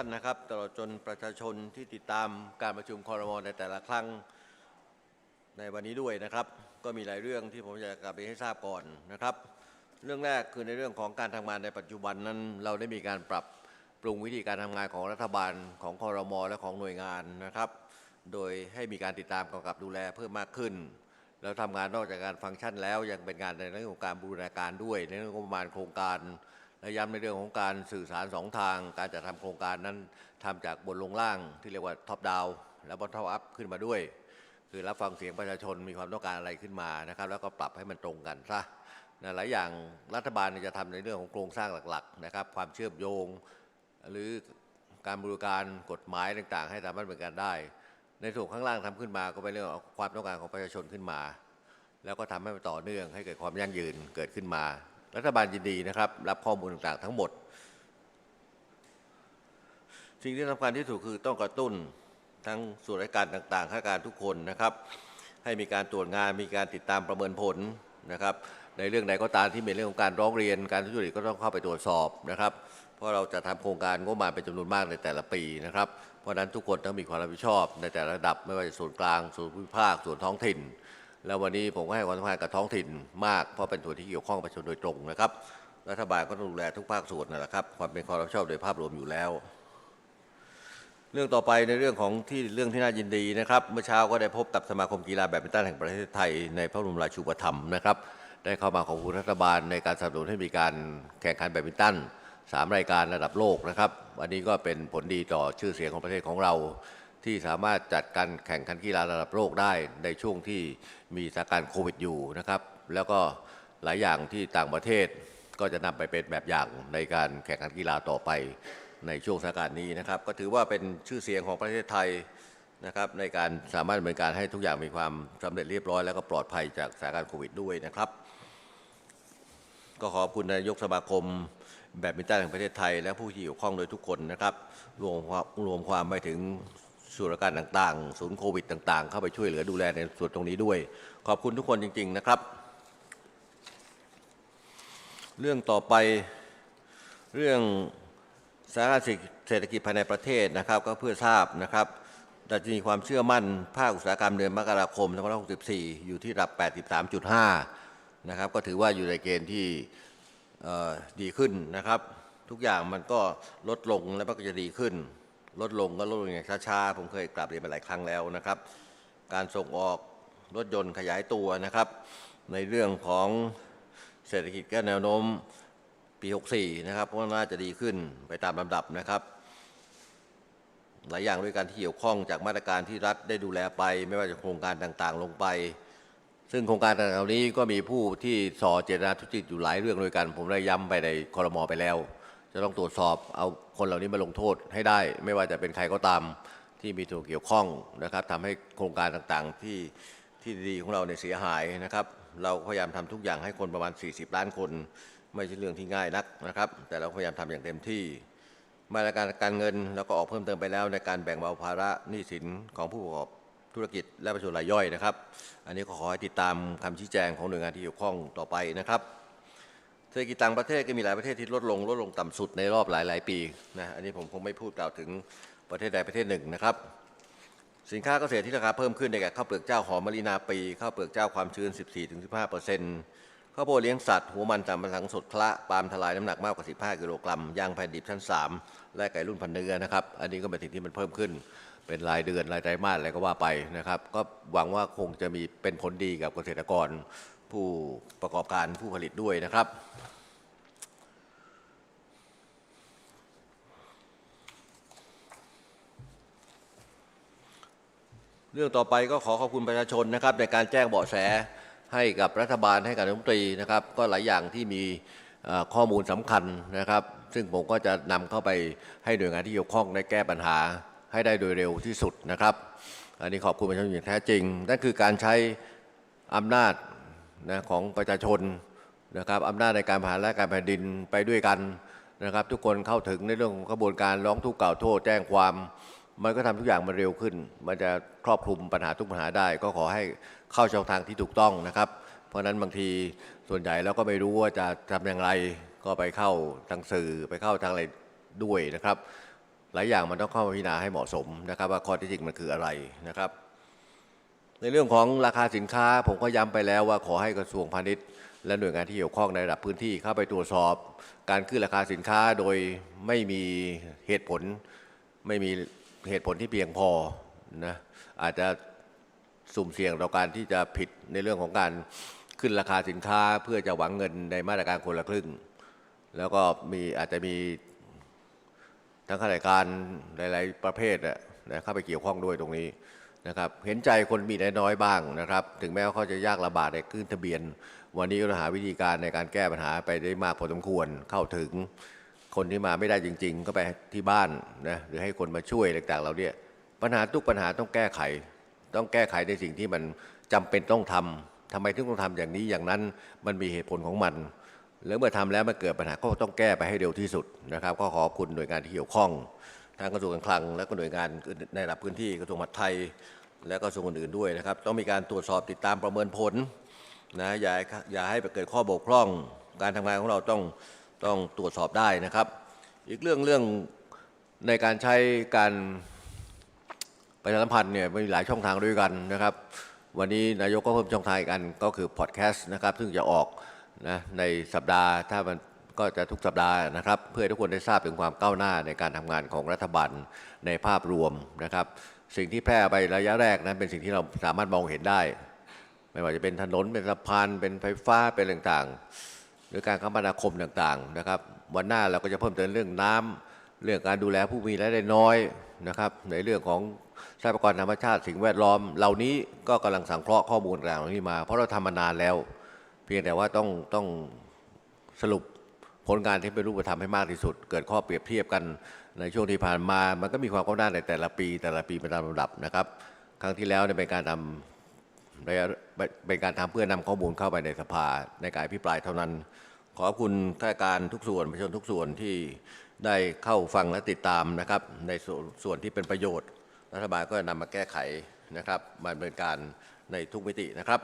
ท่านนะครับ ตลอดจนประชาชนที่ติดตามการประชุมคอรมอในแต่ละครั้งในวันนี้ด้วยนะครับ ก็มีหลายเรื่องที่ผมอยากกลับไปให้ทราบก่อนนะครับ เรื่องแรกคือในเรื่องของการทำงานในปัจจุบันนั้น เราได้มีการปรับปรุงวิธีการทำงานของรัฐบาลของคอรมอและของหน่วยงานนะครับ โดยให้มีการติดตามกำกับดูแลเพิ่มมากขึ้นแล้วทำงานนอกจากการฟังก์ชันแล้วยังเป็นงานในเรื่องของการบูรณาการด้วยในเรื่องงบประมาณโครงการ และย้ำในเรื่องของการสื่อสารสองทาง การจัดทำโครงการนั้นทำจากบนลงล่างที่เรียกว่าท็อปดาวและบนท็อปอัพขึ้นมาด้วย คือรับฟังเสียงประชาชนมีความต้องการอะไรขึ้นมานะครับ แล้วก็ปรับให้มันตรงกันซะนะหลายอย่างรัฐบาลจะทำในเรื่องของโครงสร้างหลักๆนะครับ ความเชื่อมโยง หรือการบริการกฎหมายต่างๆ ให้สามารถเหมือนกันได้ ในส่วนข้างล่างทำขึ้นมาก็เป็นเรื่องของความต้องการของประชาชนขึ้นมา แล้วก็ทำให้มันต่อเนื่องให้เกิดความยั่งยืนเกิดขึ้นมา รัฐบาลยินดีนะครับ รับข้อมูลต่างๆ ทั้งหมด สิ่งที่สำคัญที่สุดคือต้องกระตุ้นทั้งส่วนราชการต่างๆข้าราชการทุกคนนะครับ ให้มีการตรวจงานมีการติดตามประเมินผลนะครับ ในเรื่องใดก็ตามที่เป็นเรื่องของการร้องเรียน การทุจริตก็ต้องเข้าไปตรวจสอบนะครับ เพราะเราจะทำโครงการงบประมาณเป็นจำนวนมากในแต่ละปีนะครับ เพราะฉะนั้นทุกคนต้องมีความรับผิดชอบในแต่ละระดับไม่ว่าจะส่วนกลางส่วนภูมิภาคส่วนท้องถิ่น แล้ววันนี้ผมก็ให้ความสำคัญกับท้องถิ่นมาก เพราะเป็นส่วนที่เกี่ยวข้องประชาชนโดยตรงนะครับ รัฐบาลก็ต้องดูแลทุกภาคส่วนนั่นแหละครับ ความเป็นความรับผิดชอบโดยภาพรวมอยู่แล้ว เรื่องต่อไปในเรื่องของที่เรื่องที่น่ายินดีนะครับ เมื่อเช้าก็ได้พบกับสมาคมกีฬาแบดมินตันแห่งประเทศไทย ในพระบรมราชูปถัมภ์นะครับ ได้เข้ามาขอบคุณรัฐบาลในการสนับสนุนให้มีการแข่งขันแบดมินตันสามรายการระดับโลกนะครับ วันนี้ก็เป็นผลดีต่อชื่อเสียงของประเทศของเรา ที่สามารถจัดการแข่งขันกีฬาระดับโลกได้ในช่วงที่มีสถานการณ์โควิดอยู่นะครับ แล้วก็หลายอย่างที่ต่างประเทศก็จะนำไปเป็นแบบอย่างในการแข่งขันกีฬาต่อไปในช่วงสถานการณ์นี้นะครับ ก็ถือว่าเป็นชื่อเสียงของประเทศไทยนะครับในการสามารถดำเนินการให้ทุกอย่างมีความสำเร็จเรียบร้อย แล้วก็ปลอดภัยจากสถานการณ์โควิดด้วยนะครับ ก็ขอบคุณนายกสมาคมแบดมินตันแห่งประเทศไทย และผู้ที่เกี่ยวข้องโดยทุกคนนะครับรวมความรวมความไปถึง ส่วนราชการต่างๆ ศูนย์โควิดต่างๆ เข้าไปช่วยเหลือดูแลในส่วนตรงนี้ด้วย ขอบคุณทุกคนจริง ๆนะครับ เรื่องต่อไปเรื่องสานการณ์เศรษฐกิจภายในประเทศนะครับก็เพื่อทราบนะครับดัชนีความเชื่อมั่น ภาคอุตสาหกรรมเดือนมกราคม2564 อยู่ที่ระดับ 83.5 นะครับ ก็ถือว่าอยู่ในเกณฑ์ที่ดีขึ้นนะครับ ทุกอย่างมันก็ลดลงแล้วมันก็จะดีขึ้น ลดลงก็ลดลงอย่างช้าๆผมเคยกลับเรียนไปหลายครั้งแล้วนะครับ การส่งออกรถยนต์ขยายตัวนะครับ ในเรื่องของเศรษฐกิจก็แนวโน้มปี 64 นะครับเพราะว่าน่าจะดีขึ้นไปตามลำดับนะครับ หลายอย่างด้วยการที่เกี่ยวข้องจากมาตรการที่รัฐได้ดูแลไป ไม่ว่าจะโครงการต่างๆ ลงไป ซึ่งโครงการต่างๆเหล่านี้ก็มีผู้ที่ส่อเจตนาทุจริตอยู่หลายเรื่องด้วยกัน ผมได้ย้ำไปในคอรมอไปแล้ว จะต้องตรวจสอบเอาคนเหล่านี้มาลงโทษให้ได้ ไม่ว่าจะเป็นใครก็ตามที่มีส่วนเกี่ยวข้องนะครับทำให้โครงการต่างๆที่ที่ดีของเราเนี่ยเสียหายนะครับ เราพยายามทำทุกอย่างให้คนประมาณ 40 ล้านคน ไม่ใช่เรื่องที่ง่ายนักนะครับ แต่เราพยายามทำอย่างเต็มที่มาตรการการเงินแล้วก็ออกเพิ่มเติมไปแล้วในการแบ่งเบาภาระหนี้สินของผู้ประกอบธุรกิจและประชาชนรายย่อยนะครับ อันนี้ก็ขอให้ติดตามคำชี้แจงของหน่วยงานที่เกี่ยวข้องต่อไปนะครับ เศรษฐกิจต่างประเทศก็มีหลายประเทศที่ลดลงลดลงต่ำสุดในรอบหลายๆ ปีนะอันนี้ผมคงไม่พูดกล่าวถึงประเทศใดประเทศหนึ่งนะครับ สินค้าเกษตรที่ราคาเพิ่มขึ้นในแก่ข้าวเปลือกเจ้าหอมมะลินาปีข้าวเปลือกเจ้าความชื้น 14-15%ข้าวโพดเลี้ยงสัตว์หัวมันสามสังสดคละปาล์มทลายน้ำหนักมากกว่า 15 กิโลกรัมยางแผ่นดิบชั้น 3 และไก่รุ่นพันเนื้อนะครับอันนี้ก็เป็นสิ่งที่มันเพิ่มขึ้นเป็นรายเดือนรายไตรมาสอะไรก็ว่าไปนะครับ ก็หวังว่าคงจะมีเป็นผลดีกับเกษตรกร ผู้ประกอบการผู้ผลิตด้วยนะครับ เรื่องต่อไปก็ขอขอบคุณประชาชนนะครับ ในการแจ้งเบาะแสให้กับรัฐบาลให้กับรัฐมนตรีนะครับ ก็หลายอย่างที่มีข้อมูลสำคัญนะครับ ซึ่งผมก็จะนำเข้าไปให้หน่วยงานที่เกี่ยวข้องได้แก้ปัญหาให้ได้โดยเร็วที่สุดนะครับ อันนี้ขอบคุณประชาชนอย่างแท้จริงนั่นคือการใช้อำนาจ นะของประชาชนนะครับอำนาจในการผ่านและการแผ่นดินไปด้วยกันนะครับ ทุกคนเข้าถึงในเรื่องของกระบวนการร้องทุกข์กล่าวโทษแจ้งความ มันก็ทำทุกอย่างมันเร็วขึ้น มันจะครอบคลุมปัญหาทุกปัญหาได้ ก็ขอให้เข้าช่องทางที่ถูกต้องนะครับ เพราะฉะนั้นบางทีส่วนใหญ่เราก็ไม่รู้ว่าจะทำอย่างไรก็ไปเข้าทางสื่อไปเข้าทางอะไรด้วยนะครับ หลายอย่างมันต้องเข้ามาพิจารณาให้เหมาะสมนะครับ ว่าข้อที่จริงมันคืออะไรนะครับ ในเรื่องของราคาสินค้าผมก็ย้ำไปแล้วว่าขอให้กระทรวงพาณิชย์ และหน่วยงานที่เกี่ยวข้องในระดับพื้นที่เข้าไปตรวจสอบ การขึ้นราคาสินค้าโดยไม่มีเหตุผล ไม่มีเหตุผลที่เพียงพอนะอาจจะสุ่มเสี่ยงต่อการที่จะผิดในเรื่องของการขึ้นราคาสินค้าเพื่อจะหวังเงินในมาตรการคนละครึ่ง แล้วก็มีอาจจะมีทั้งข้าราชการหลาย ๆ ประเภทนะเข้าไปเกี่ยวข้องด้วยตรงนี้ นะครับ เห็นใจคนมีน้อยๆบ้างนะครับ ถึงแม้ว่าเขาจะยากลำบากในขึ้นทะเบียน วันนี้ก็ต้องหาวิธีการในการแก้ปัญหาไปได้มากพอสมควรเข้าถึงคนที่มาไม่ได้จริง ๆ ก็ไปที่บ้านนะหรือให้คนมาช่วยต่างๆเราเนี่ยปัญหาทุกปัญหาต้องแก้ไข ต้องแก้ไขในสิ่งที่มันจำเป็นต้องทำทำไมถึงต้องทำอย่างนี้อย่างนั้นมันมีเหตุผลของมัน แล้วเมื่อทำแล้วมันเกิดปัญหาก็ต้องแก้ไปให้เร็วที่สุดนะครับ ก็ขอบคุณหน่วยงานที่เกี่ยวข้องทางกระทรวงการคลังและก็หน่วยงานในระดับพื้นที่กระทรวงมหาดไทย และก็กระทรวงอื่นด้วยนะครับ ต้องมีการตรวจสอบติดตามประเมินผลนะอย่าให้อย่าให้เกิดข้อบกพร่อง การทำงานของเราต้องต้องตรวจสอบได้นะครับ อีกเรื่องเรื่องในการใช้การประชาสัมพันธ์เนี่ยมีหลายช่องทางด้วยกันนะครับ วันนี้นายกก็เพิ่มช่องทางอีกอันก็คือพอดแคสต์นะครับซึ่งจะออกนะในสัปดาห์ถ้ามันก็จะทุกสัปดาห์นะครับ เพื่อให้ทุกคนได้ทราบถึงความก้าวหน้าในการทำงานของรัฐบาลในภาพรวมนะครับ สิ่งที่แพร่ไประยะแรกนั้นเป็นสิ่งที่เราสามารถมองเห็นได้ ไม่ว่าจะเป็นถนนเป็นสะพานเป็นไฟฟ้าเป็นต่างๆ หรือการคมนาคมต่างๆนะครับวันหน้าเราก็จะเพิ่มเติมเรื่องน้ำเรื่องการดูแลผู้มีรายได้น้อยนะครับ ในเรื่องของทรัพยากรธรรมชาติสิ่งแวดล้อม เหล่านี้ก็กำลังสังเคราะห์ข้อมูลต่างๆเหล่านี้มา เพราะเราทำมานานแล้ว เพียงแต่ว่าต้องต้องสรุป ผลงานที่เป็นรูปธรรมให้มากที่สุด เกิดข้อเปรียบเทียบกันในช่วงที่ผ่านมา มันก็มีความก้าวหน้าในแต่ละปี แต่ละปีเป็นตามลำดับนะครับ ครั้งที่แล้วเนี่ยเป็นการทำเป็นการทำเพื่อนำข้อมูลเข้าไปในสภาในการอภิปรายเท่านั้น ขอบคุณข้าราชการทุกส่วนประชาชนทุกส่วนที่ได้เข้าฟังและติดตามนะครับ ในส่วนส่วนที่เป็นประโยชน์ รัฐบาลก็นำมาแก้ไขนะครับมาเนินการในทุกมิตินะครับ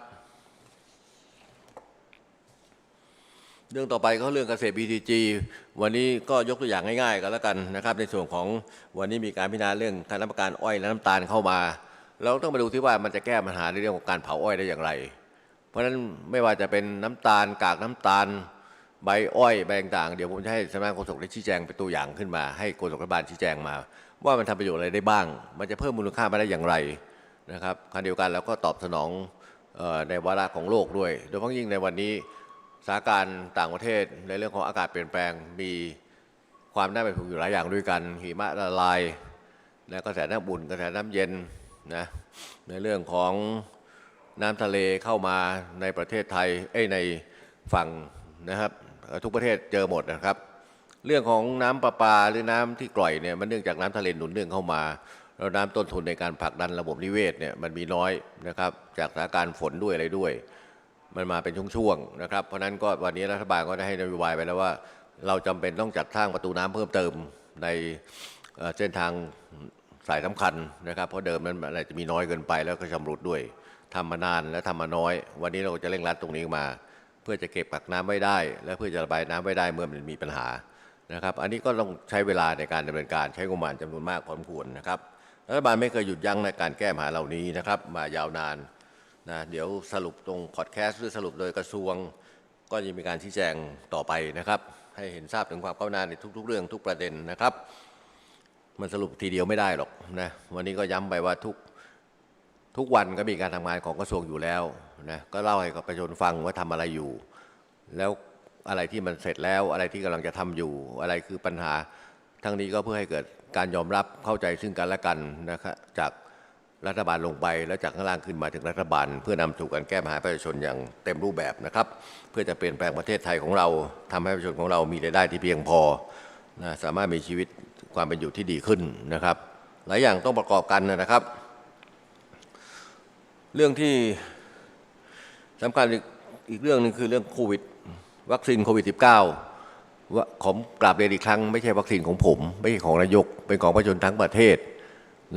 เรื่องต่อไปก็เรื่องเกษตร BTG วันนี้ก็ยกตัวอย่างง่ายๆกันแล้วกันนะครับ ในส่วนของวันนี้มีการพิจารณาเรื่องคณะกรรมการอ้อยและน้ำตาลเข้ามา เราต้องมาดูที่ว่ามันจะแก้ปัญหาในเรื่องของการเผาอ้อยได้อย่างไร เพราะฉะนั้นไม่ว่าจะเป็นน้ำตาลกากน้ำตาล ใบอ้อยใบต่างๆเดี๋ยวผมจะให้สำนักโฆษกได้ชี้แจงเป็นตัวอย่างขึ้นมา ให้โฆษกรัฐบาลชี้แจงมา ว่ามันทำประโยชน์อะไรได้บ้าง มันจะเพิ่มมูลค่ามาได้อย่างไรนะครับขณะเดียวกันเราก็ตอบสนองในวาระของโลกด้วย โดยเฉพาะยิ่งในวันนี้ สถานการณ์ต่างประเทศในเรื่องของอากาศเปลี่ยนแปลงมีความน่าเป็นห่วงอยู่หลายอย่างด้วยกันหิมะละลายและกระแสน้ำบุ่นกระแสน้ำเย็นนะในเรื่องของน้ำทะเลเข้ามาในประเทศไทยเอ้ในฝั่งนะครับทุกประเทศเจอหมดนะครับ เรื่องของน้ำประปาหรือน้ำที่กร่อยเนี่ยมันเนื่องจากน้ำทะเลหนุนเนื่องเข้ามาแล้วน้ำต้นทุนในการผลักดันระบบนิเวศเนี่ยมันมีน้อยนะครับจากสถานการณ์ฝนด้วยอะไรด้วย มันมาเป็นช่วงๆนะครับ เพราะนั้นก็วันนี้รัฐบาลก็ได้ให้นโยบายไปแล้วว่า เราจำเป็นต้องจัดสร้างประตูน้ำเพิ่มเติมในเส้นทางสายสำคัญนะครับ เพราะเดิมมันอาจจะมีน้อยเกินไปแล้วก็ชำรุดด้วยทำมานานและทำมาน้อย วันนี้เราจะเร่งรัดตรงนี้มา เพื่อจะเก็บกักน้ำไว้ได้ และเพื่อจะระบายน้ำไว้ได้เมื่อมันมีปัญหานะครับ อันนี้ก็ต้องใช้เวลาในการดำเนินการใช้งบประมาณจำนวนมากพอสมควรนะครับรัฐบาลไม่เคยหยุดยั้งในการแก้ปัญหาเหล่านี้นะครับ มายาวนาน นะเดี๋ยวสรุปตรงพอดแคสต์หรือสรุปโดยกระทรวง ก็จะมีการชี้แจงต่อไปนะครับ ให้เห็นทราบถึงความก้าวหน้าในทุก ๆ เรื่องทุกประเด็นนะครับ มันสรุปทีเดียวไม่ได้หรอกนะวันนี้ก็ย้ำไปว่าทุกทุกวันก็มีการทำงานของกระทรวงอยู่แล้วนะก็เล่าให้กับประชาชนฟังว่าทำอะไรอยู่ แล้วอะไรที่มันเสร็จแล้วอะไรที่กำลังจะทำอยู่ อะไรคือปัญหาทั้งนี้ก็เพื่อให้เกิดการยอมรับเข้าใจซึ่งกันและกันนะครับจาก รัฐบาลลงไป แล้วจากข้างล่างขึ้นมาถึงรัฐบาล เพื่อนำสู่การแก้ปัญหาประชาชนอย่างเต็มรูปแบบนะครับ เพื่อจะเปลี่ยนแปลงประเทศไทยของเราทำให้ประชาชนของเรามีรายได้ที่เพียงพอนะสามารถมีชีวิตความเป็นอยู่ที่ดีขึ้นนะครับ หลายอย่างต้องประกอบกันนะครับ เรื่องที่สำคัญอีกอีกเรื่องหนึงคือเรื่องโควิดวัคซีนโควิด -19 ว่าผมกราบเรียนอีกครั้ง ไม่ใช่วัคซีนของผม ไม่ใช่ของนายก เป็นของประชาชนทั้งประเทศ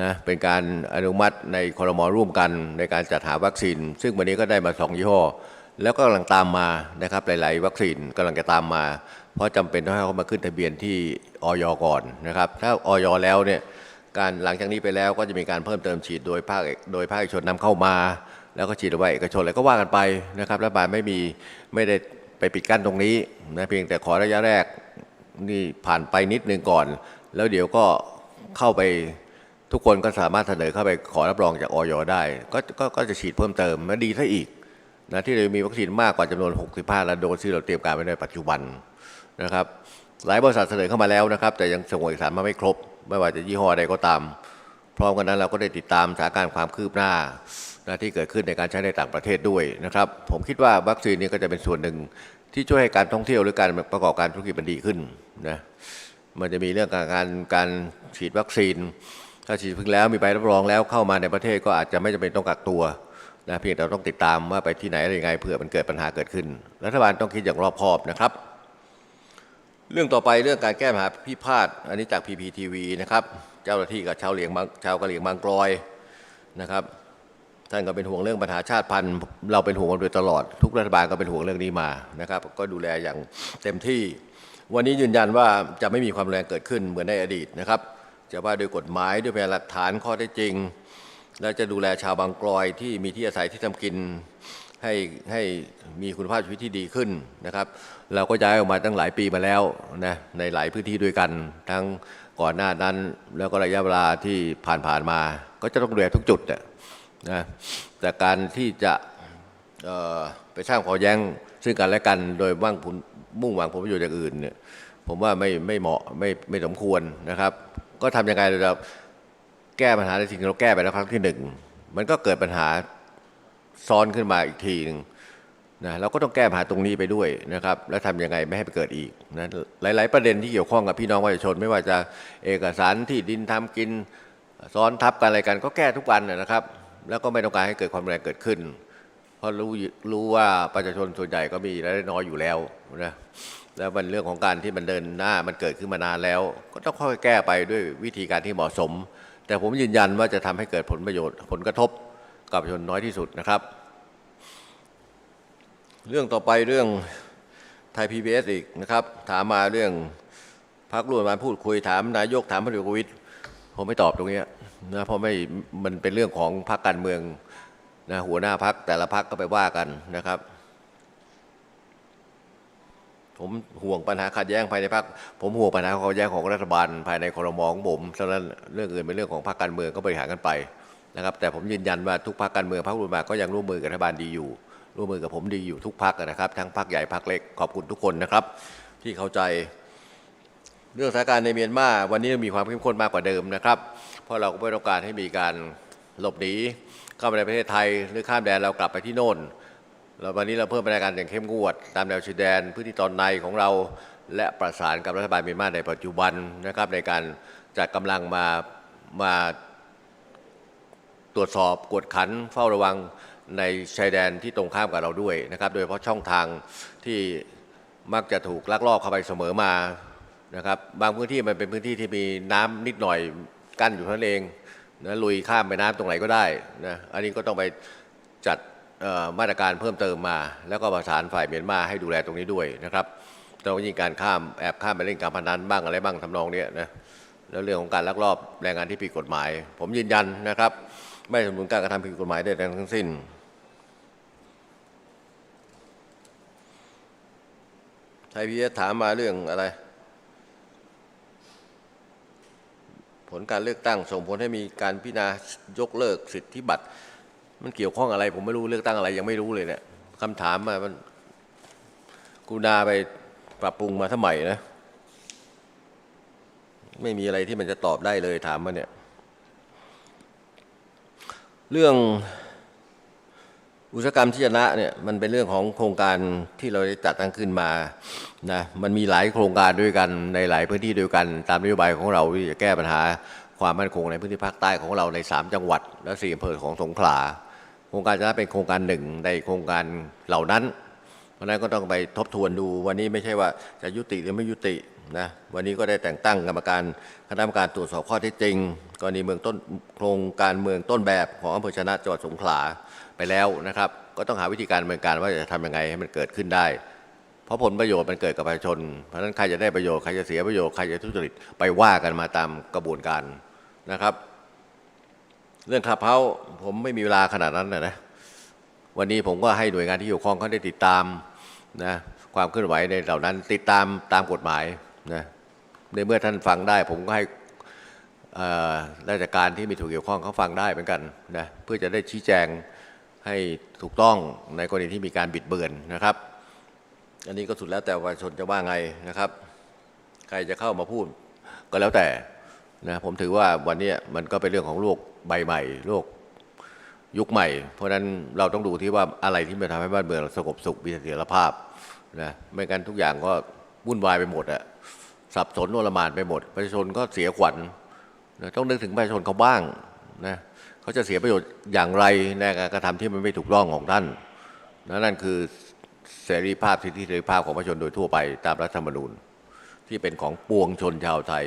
นะเป็นการอนุมัติในคอรมอร่วมกันในการจัดหาวัคซีน ซึ่งวันนี้ก็ได้มาสองยี่ห้อ แล้วก็กำลังตามมานะครับหลาย ๆ วัคซีนกำลังจะตามมา เพราะจำเป็นต้องให้เขามาขึ้นทะเบียนที่ออยก่อนนะครับ ถ้าออยแล้วเนี่ยการหลังจากนี้ไปแล้วก็จะมีการเพิ่มเติมฉีดโดยภาคเอกโดยภาคเอกชนนำเข้ามา แล้วก็ฉีดเอาไว้เอกชนอะไรก็ว่ากันไปนะครับรัฐบาลไม่มีไม่ได้ไปปิดกั้นตรงนี้นะเพียงแต่ขอระยะแรกนี่ผ่านไปนิดนึงก่อน แล้วเดี๋ยวก็เข้าไป ทุกคนก็สามารถเสนอเข้าไปขอรับรองจากออยได้ก็ก็ก็จะฉีดเพิ่มเติมและดีซะอีกนะที่เรามีวัคซีนมากกว่าจำนวน 65ล้านโดสที่เราเตรียมการไว้ในปัจจุบันนะครับ หลายบริษัทเสนอเข้ามาแล้วนะครับ แต่ยังส่งเอกสารมาไม่ครบ ไม่ว่าจะยี่ห้อใดก็ตาม พร้อมกันนั้นเราก็ได้ติดตามสถานการณ์ความคืบหน้านะที่เกิดขึ้นในการใช้ในต่างประเทศด้วยนะครับ ผมคิดว่าวัคซีนนี้ก็จะเป็นส่วนหนึ่งที่ช่วยให้การท่องเที่ยวหรือการประกอบการธุรกิจมันดีขึ้นนะมันจะมีเรื่องการการฉีดวัคซีน ถ้าฉีดพิ่งแล้วมีใบรับรองแล้วเข้ามาในประเทศก็อาจจะไม่จำเป็นต้องกักตัวนะเพียงแต่ต้องติดตามว่าไปที่ไหนอะไรยังไงเผื่อมันเกิดปัญหาเกิดขึ้น รัฐบาลต้องคิดอย่างรอบคอบนะครับ เรื่องต่อไปเรื่องการแก้ปัญหาพิพาทอันนี้จาก PPTV นะครับเจ้าหน้าที่กับชาวเหลียงบางชาวกะเหรี่ยงบางกรอยนะครับท่านก็เป็นห่วงเรื่องปัญหาชาติพันธุ์ เราเป็นห่วงกันโดยตลอด ทุกรัฐบาลก็เป็นห่วงเรื่องนี้มานะครับ ก็ดูแลอย่างเต็มที่ วันนี้ยืนยันว่าจะไม่มีความแรงเกิดขึ้นเหมือนในอดีตนะครับ จะว่าโดยกฎหมายด้วยพยานหลักฐานข้อเท็จจริง และจะดูแลชาวบางกรอยที่มีที่อาศัยที่ทำกินให้ให้มีคุณภาพชีวิตที่ดีขึ้นนะครับ เราก็ย้ายออกมาตั้งหลายปีมาแล้วนะในหลายพื้นที่ด้วยกัน ทั้งก่อนหน้านั้น แล้วก็ระยะเวลาที่ผ่านๆมา ก็จะต้องดูแลทุกจุดอะนะแต่การที่จะไปสร้างความแย้งซึ่งกันและกันโดยว่างผลมุ่งหวังผลประโยชน์อย่างอื่นเนี่ยผมว่าไม่ไม่เหมาะไม่ไม่สมควรนะครับ ก็ทำยังไงเราจะแก้ปัญหาในสิ่งที่เราแก้ไปแล้วครั้งที่หนึ่งมันก็เกิดปัญหาซ้อนขึ้นมาอีกทีหนึ่งนะเราก็ต้องแก้ปัญหาตรงนี้ไปด้วยนะครับ แล้วทำยังไงไม่ให้ไปเกิดอีกนะหลาย ๆ ประเด็นที่เกี่ยวข้องกับพี่น้องประชาชน ไม่ว่าจะเอกสารที่ดินทำกินซ้อนทับกันอะไรกัน ก็แก้ทุกวันนะครับ แล้วก็ไม่ต้องการให้เกิดความแรงเกิดขึ้น เพราะรู้รู้ว่าประชาชนส่วนใหญ่ก็มีรายได้น้อยอยู่แล้วนะ แล้วมันเรื่องของการที่มันเดินหน้ามันเกิดขึ้นมานานแล้ว ก็ต้องค่อยๆแก้ไปด้วยวิธีการที่เหมาะสม แต่ผมยืนยันว่าจะทำให้เกิดผลประโยชน์ผลกระทบกับชนน้อยที่สุดนะครับ เรื่องต่อไปเรื่องไทยพีบีอีกนะครับ ถามมาเรื่องพักร่วมมาพูดคุยถามนายกถามพลเอกประวิตยผมไม่ตอบตรงนี้นะเพราะไม่มันเป็นเรื่องของพรรคการเมืองนะหัวหน้าพักแต่ละพักก็ไปว่ากันนะครับ ผมห่วงปัญหาขัดแย้งภายในพักผมห่วงปัญหาขัดแย้งของรัฐบาลภายในคอรมของผมฉะนั้นเรื่องอื่นเป็นเรื่องของพรรคการเมืองก็บริหารกันไปนะครับ แต่ผมยืนยันว่าทุกพรรคการเมืองพรรคร่วมมาก็ยังร่วมมือกับรัฐบาลดีอยู่ ร่วมมือกับผมดีอยู่ทุกพรรคนะครับ ทั้งพรรคใหญ่พรรคเล็กขอบคุณทุกคนนะครับ ที่เข้าใจ เรื่องสถานการณ์ในเมียนมาวันนี้มีความเข้มข้นมากกว่าเดิมนะครับ เพราะเราก็ไม่ต้องการให้มีการหลบหนีเข้ามาในประเทศไทยหรือข้ามแดนเรากลับไปที่โน่น เราวันนี้เราเพิ่มมาตรการอย่างเข้มงวด ตามแนวชายแดนพื้นที่ตอนในของเราและประสานกับรัฐบาลเมียนมาในปัจจุบันนะครับในการจัดกำลังมามาตรวจสอบกวดขันเฝ้าระวังในชายแดนที่ตรงข้ามกับเราด้วยนะครับ โดยเฉพาะช่องทางที่มักจะถูกลักลอบเข้าไปเสมอมานะครับบางพื้นที่มันเป็นพื้นที่ที่มีน้ำนิดหน่อยกั้นอยู่เท่านั้นเองนะลุยข้ามไปน้ำตรงไหนก็ได้นะอันนี้ก็ต้องไปจัด มาตรการเพิ่มเติมมา แล้วก็ประสานฝ่ายเมียนมาให้ดูแลตรงนี้ด้วยนะครับต้องยิงการข้ามแอบข้ามไปเล่นการพนันบ้างอะไรบ้างทำนองนี้นะแล้วเรื่องของการลักลอบแรงงานที่ผิดกฎหมาย ผมยืนยันนะครับ ไม่สนับสนุนการกระทำผิดกฎหมายใดๆทั้งสิ้น ไทยพีเอสถามมาเรื่องอะไร ผลการเลือกตั้งส่งผลให้มีการพิจารณายกเลิกสิทธิบัตร มันเกี่ยวข้องอะไร ผมไม่รู้เลือกตั้งอะไร ยังไม่รู้เลยเนี่ยคำถามมามันกูนาไปปรับปรุงมาทำไมนะ ไม่มีอะไรที่มันจะตอบได้เลยถามมาเนี่ย เรื่องอุตสาหกรรมที่ชนะเนี่ยมันเป็นเรื่องของโครงการที่เราได้จัดตั้งขึ้นมานะมันมีหลายโครงการด้วยกันในหลายพื้นที่ด้วยกัน ตามนโยบายของเราที่จะแก้ปัญหาความมั่นคงในพื้นที่ภาคใต้ของเราใน 3 จังหวัด และ4อำเภอของสงขลา โครงการชนะเป็นโครงการหนึ่งในโครงการเหล่านั้น เพราะนั้นก็ต้องไปทบทวนดูวันนี้ไม่ใช่ว่าจะยุติหรือไม่ยุตินะวันนี้ก็ได้แต่งตั้งกรรมการคณะกรรมการตรวจสอบข้อเท็จจริง กรณีเมืองต้นโครงการเมืองต้นแบบของอำเภอชนะจังหวัดสงขลาไปแล้วนะครับ ก็ต้องหาวิธีการดำเมืองการว่าจะทำยังไงให้มันเกิดขึ้นได้ เพราะผลประโยชน์มันเกิดกับประชาชน เพราะฉะนั้นใครจะได้ประโยชน์ใครจะเสียประโยชน์ใครจะทุจริตไปว่ากันมาตามกระบวนการนะครับ เรื่องขับเฮาผมไม่มีเวลาขนาดนั้นนะนะวันนี้ผมก็ให้หน่วยงานที่เกี่ยวข้องเขาได้ติดตามนะความเคลื่อนไหวในเหล่านั้น ติดตามตามกฎหมายนะในเมื่อท่านฟังได้ ผมก็ให้ราชการที่มีถูกเกี่ยวข้องเขาฟังได้เหมือนกันนะเพื่อจะได้ชี้แจงให้ถูกต้องในกรณีที่มีการบิดเบือนนะครับ อันนี้ก็สุดแล้วแต่ประชาชนจะว่าไงนะครับ ใครจะเข้ามาพูดก็แล้วแต่ นะผมถือว่าวันนี้มันก็เป็นเรื่องของโลกใบใหม่โลกยุคใหม่ เพราะฉะนั้นเราต้องดูที่ว่าอะไรที่มันทำให้บ้านเมืองสงบสุขมีเสถียรภาพนะไม่งั้นทุกอย่างก็วุ่นวายไปหมดอะสับสนโอลมานไปหมด ประชาชนก็เสียขวัญนะต้องนึกถึงประชาชนเขาบ้างนะเขาจะเสียประโยชน์อย่างไรในการกระทำที่มันไม่ถูกต้องของท่านนะนั่นคือเสรีภาพสิทธิเสรีภาพของประชาชนโดยทั่วไปตามรัฐธรรมนูญ ที่เป็นของปวงชนชาวไทย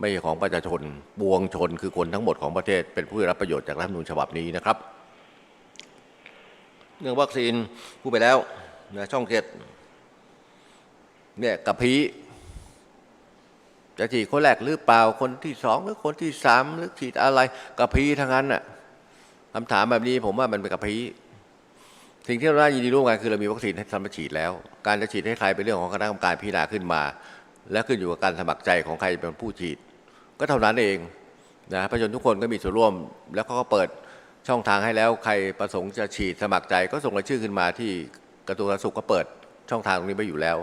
ไม่ใช่ของประชาชนปวงชนคือคนทั้งหมดของประเทศ เป็นผู้ได้รับประโยชน์จากรัฐธรรมนูญฉบับนี้นะครับ เรื่องวัคซีนพูดไปแล้วนะช่องเจ็ดเนี่ยกับพีจะฉีดคนแรกหรือเปล่าคนที่สองหรือคนที่สามหรือฉีดอะไรกับพีทั้งนั้นน่ะคำถามแบบนี้ผมว่ามันเป็นกับพีสิ่งที่เราได้ยินดีร่วมกันคือเรามีวัคซีนให้ทำมาฉีดแล้ว การจะฉีดให้ใครเป็นเรื่องของคณะกรรมการพิจารณาขึ้นมา และขึ้นอยู่กับการสมัครใจของใครเป็นผู้ฉีด ก็เท่านั้นเองนะประชาชนทุกคนก็มีส่วนร่วม แล้วเขาก็เปิดช่องทางให้แล้วใครประสงค์จะฉีดสมัครใจก็ส่งรายชื่อขึ้นมาที่กระทรวงสาธารณสุขก็เปิดช่องทางตรงนี้ไว้อยู่แล้ว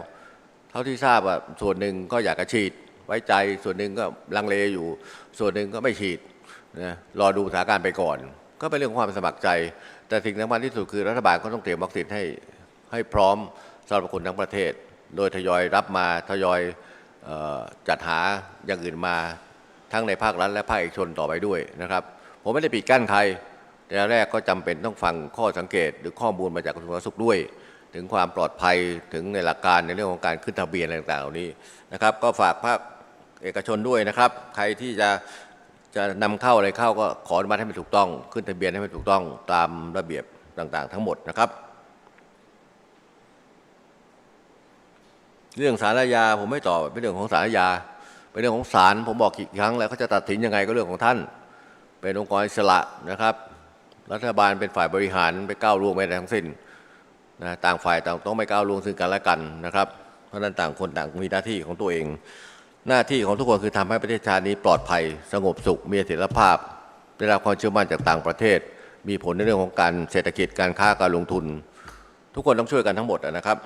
เท่าที่ทราบว่าส่วนหนึ่งก็อยากจะฉีดไว้ใจส่วนหนึ่งก็ลังเลอยู่ ส่วนหนึ่งก็ไม่ฉีดนะรอดูสถานการณ์ไปก่อน ก็เป็นเรื่องของความสมัครใจ แต่สิ่งสำคัญที่สุดคือรัฐบาลก็ต้องเตรียมวัคซีนให้ให้พร้อมสำหรับคนทั้งประเทศ โดยทยอยรับมาทยอยออจัดหาอย่างอื่นมา ทั้งในภาครัฐและภาคเอกชนต่อไปด้วยนะครับ ผมไม่ได้ปิดกั้นใครแต่แรกก็จำเป็นต้องฟังข้อสังเกต หรือข้อมูลมาจากกระทรวงสาธารณสุขด้วย ถึงความปลอดภัยถึงในหลักการในเรื่องของการขึ้นทะเบียนอะไรต่างๆเหล่านี้นะครับ ก็ฝากภาคเอกชนด้วยนะครับ ใครที่จะจะนำเข้าอะไรเข้าก็ขออนุมัติให้มันถูกต้อง ขึ้นทะเบียนให้มันถูกต้องตามระเบียบต่างๆ ทั้งหมดนะครับ เรื่องสารอาผมไม่ตอบเป็นเรื่องของสารอาญา เป็นเรื่องของศาลผมบอกกี่ครั้งแล้วเขาจะตัดสินยังไงก็เรื่องของท่าน เป็นองค์กรอิสระนะครับ รัฐบาลเป็นฝ่ายบริหารไปก้าวล่วงไม่ได้ทั้งสิ้นนะต่างฝ่ายต่างต้องไม่ก้าวล่วงซึ่งกันและกันนะครับเพราะนั้นต่างคนต่างมีหน้าที่ของตัวเอง หน้าที่ของทุกคนคือทำให้ประเทศชาตินี้ปลอดภัย สงบสุขมีเสถียรภาพ ได้รับความเชื่อมั่นจากต่างประเทศ มีผลในเรื่องของการเศรษฐกิจการค้าการลงทุน ทุกคนต้องช่วยกันทั้งหมดนะครับ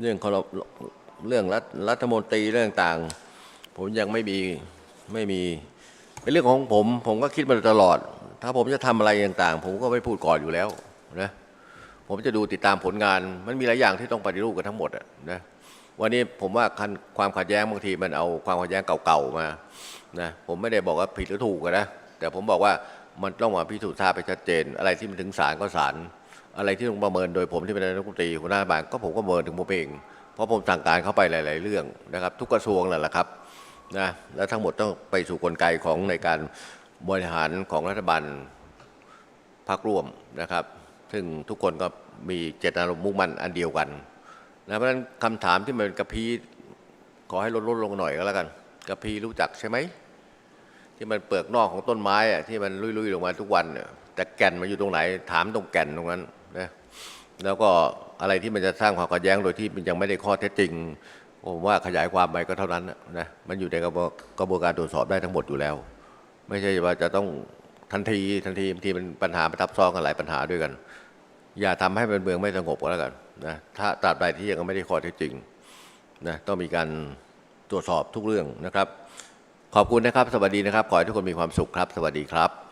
เรื่องคอร เรื่องรัฐรัฐมนตรีเรื่องต่าง ผมยังไม่มีไม่มีเป็นเรื่องของผม ผมก็คิดมาตลอด ถ้าผมจะทำอะไรต่างๆ ผมก็ไม่พูดก่อนอยู่แล้วนะผมจะดูติดตามผลงาน มันมีหลายอย่างที่ต้องปฏิรูปกันทั้งหมดอะนะวันนี้ผมว่าคันความขัดแย้งบางทีมันเอาความขัดแย้งเก่าๆมานะผมไม่ได้บอกว่าผิดหรือถูกนะแต่ผมบอกว่ามันต้องมาพิสูจน์ทราบไปชัดเจน อะไรที่มันถึงศาลก็ศาลอะไรที่ต้องประเมินโดยผมที่เป็นนายกรัฐมนตรีหัวหน้าบาลก็ผมก็ประเมินถึงผมเอง เพราะผมสั่งการเข้าไปหลาย ๆ เรื่องนะครับ ทุกกระทรวงนั่นแหละครับนะและทั้งหมดต้องไปสู่กลไกของในการบริหารของรัฐบาลพรรคร่วมนะครับ ซึ่งทุกคนก็มีเจตนารมณ์มุ่งมั่นอันเดียวกันนะเพราะฉะนั้นคำถามที่มันกระพี้ขอให้ลดลดลงหน่อยก็แล้วกันกระพี้รู้จักใช่ไหมที่มันเปลือกนอกของต้นไม้อะที่มันลุยๆลงมาทุกวันเนี่ยแต่แก่นมันอยู่ตรงไหน ถามตรงแก่นตรงนั้นนะแล้วก็ อะไรที่มันจะสร้างความขัดแย้งโดยที่มันยังไม่ได้ข้อเท็จจริงผมว่าขยายความไปก็เท่านั้นนะมันอยู่ในกระบวนการตรวจสอบได้ทั้งหมดอยู่แล้ว ไม่ใช่ว่าจะต้องทันทีทันทีบางทีมันปัญหามันทับซ้อนกันหลายปัญหาด้วยกัน อย่าทำให้เป็นเมืองไม่สงบก็แล้วกันนะถ้าตราบใดที่ยังไม่ได้ข้อเท็จจริงนะต้องมีการตรวจสอบทุกเรื่องนะครับ ขอบคุณนะครับ สวัสดีนะครับ ขอให้ทุกคนมีความสุขครับ สวัสดีครับ